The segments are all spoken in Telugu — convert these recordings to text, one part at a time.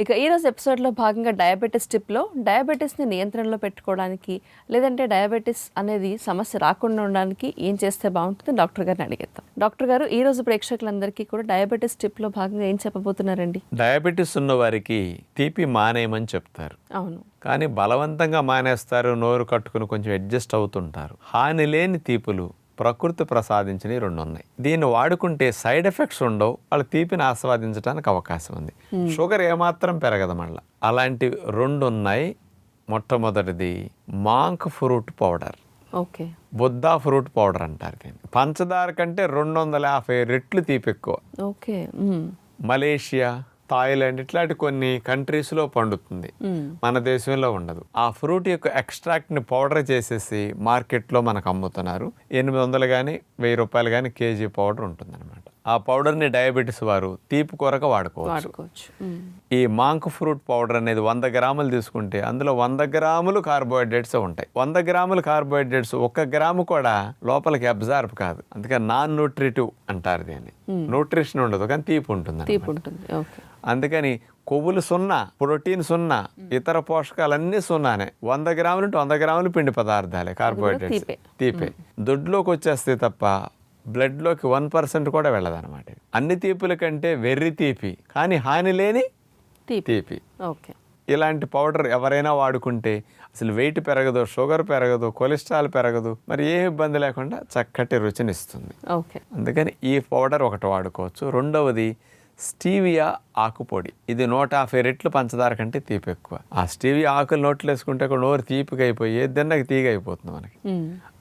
ఇక ఈరోజు ఎపిసోడ్లో భాగంగా డయాబెటీస్ టిప్లో డయాబెటీస్ని నియంత్రణలో పెట్టుకోవడానికి లేదంటే డయాబెటీస్ అనేది సమస్య రాకుండా ఉండడానికి ఏం చేస్తే బాగుంటుంది డాక్టర్ గారిని అడిగేద్దాం. డాక్టర్ గారు ఈ రోజు ప్రేక్షకులందరికీ కూడా డయాబెటీస్ టిప్లో భాగంగా ఏం చెప్పబోతున్నారండి? డయాబెటీస్ ఉన్న వారికి తీపి మానేయమని చెప్తారు. అవును. కానీ బలవంతంగా మానేస్తారు నోరు కట్టుకుని కొంచెం అడ్జస్ట్ అవుతుంటారు. హాని లేని తీపులు ప్రకృతి ప్రసాదించినవి రెండు ఉన్నాయి దీన్ని వాడుకుంటే సైడ్ ఎఫెక్ట్స్ ఉండవు వాళ్ళు తీపిని ఆస్వాదించడానికి అవకాశం ఉంది. షుగర్ ఏమాత్రం పెరగదు మళ్ళీ. అలాంటి రెండు ఉన్నాయి మొట్టమొదటిది monk fruit powder. Okay. Buddha fruit powder అంటారు దీన్ని. పంచదార కంటే రెండు వందల యాభై రెట్లు తీపి ఎక్కువ. ఓకే. మలేషియా థాయిలాండ్ ఇట్లాంటి కొన్ని కంట్రీస్లో పండుతుంది. మన దేశంలో ఉండదు. ఆ ఫ్రూట్ యొక్క ఎక్స్ట్రాక్ట్ని పౌడర్ చేసేసి మార్కెట్లో మనకు అమ్ముతున్నారు. ఎనిమిది వందలు కానీ వెయ్యి రూపాయలు కానీ కేజీ పౌడర్ ఉంటుందన్నమాట. ఆ పౌడర్ని డయాబెటీస్ వారు తీపి కొరక వాడుకోవచ్చు. ఈ మాంక్ ఫ్రూట్ పౌడర్ అనేది వంద గ్రాములు తీసుకుంటే అందులో వంద గ్రాములు కార్బోహైడ్రేట్స్ ఉంటాయి. వంద గ్రాములు కార్బోహైడ్రేట్స్ ఒక్క గ్రాము కూడా లోపలికి అబ్జార్బ్ కాదు. అందుకని నాన్ న్యూట్రిటివ్ అంటారు దీన్ని. న్యూట్రిషన్ ఉండదు కానీ తీపి ఉంటుంది తీపి ఉంటుంది. ఓకే. అందుకని కొవ్వులు సున్నా ప్రోటీన్ సున్నా ఇతర పోషకాలన్నీ సున్నానే. వంద గ్రాములు ఉంటే వంద గ్రాములు పిండి పదార్థాలే కార్బోహైడ్రేట్స్. తీపే. దొడ్లోకి వచ్చేస్తే తప్ప బ్లడ్లోకి వన్ పర్సెంట్ కూడా వెళ్ళదన్నమాట. అన్ని తీపుల కంటే వెర్రి తీపి కానీ హాని లేని తీపి. తీపి. ఓకే. ఇలాంటి పౌడర్ ఎవరైనా వాడుకుంటే అసలు వెయిట్ పెరగదు షుగర్ పెరగదు కొలెస్ట్రాల్ పెరగదు మరి ఏ ఇబ్బంది లేకుండా చక్కటి రుచినిస్తుంది. ఓకే. అందుకని ఈ పౌడర్ ఒకటి వాడుకోవచ్చు. రెండవది స్టీవియా ఆకుపొడి ఇది నూట యాభై రెట్లు పంచదార కంటే తీపి ఎక్కువ. ఆ స్టీవియా ఆకులు నోట్లు వేసుకుంటే కూడా నోరు తీపిగా అయిపోయి తీగ అయిపోతుంది మనకి.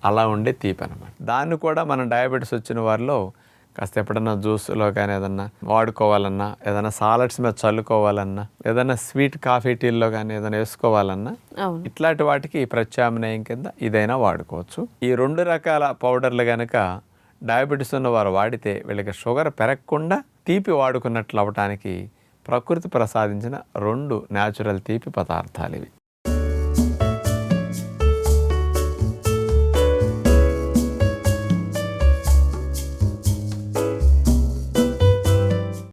అలా ఉండే తీపి అనమాట దాన్ని కూడా మనం డయాబెటీస్ వచ్చిన వారిలో కాస్త ఎప్పుడన్నా జ్యూస్లో కానీ ఏదన్నా వాడుకోవాలన్నా ఏదైనా సాలడ్స్ మీద చల్లుకోవాలన్నా ఏదైనా స్వీట్ కాఫీ టీల్లో కానీ ఏదైనా వేసుకోవాలన్నా ఇట్లాంటి వాటికి ప్రత్యామ్నాయం కింద ఇదైనా వాడుకోవచ్చు. ఈ రెండు రకాల పౌడర్లు కనుక డయాబెటీస్ ఉన్నవారు వాడితే వీళ్ళకి షుగర్ పెరగకుండా తీపి వాడుకున్నట్లు అవ్వటానికి ప్రకృతి ప్రసాదించిన రెండు న్యాచురల్ తీపి పదార్థాలు ఇవి.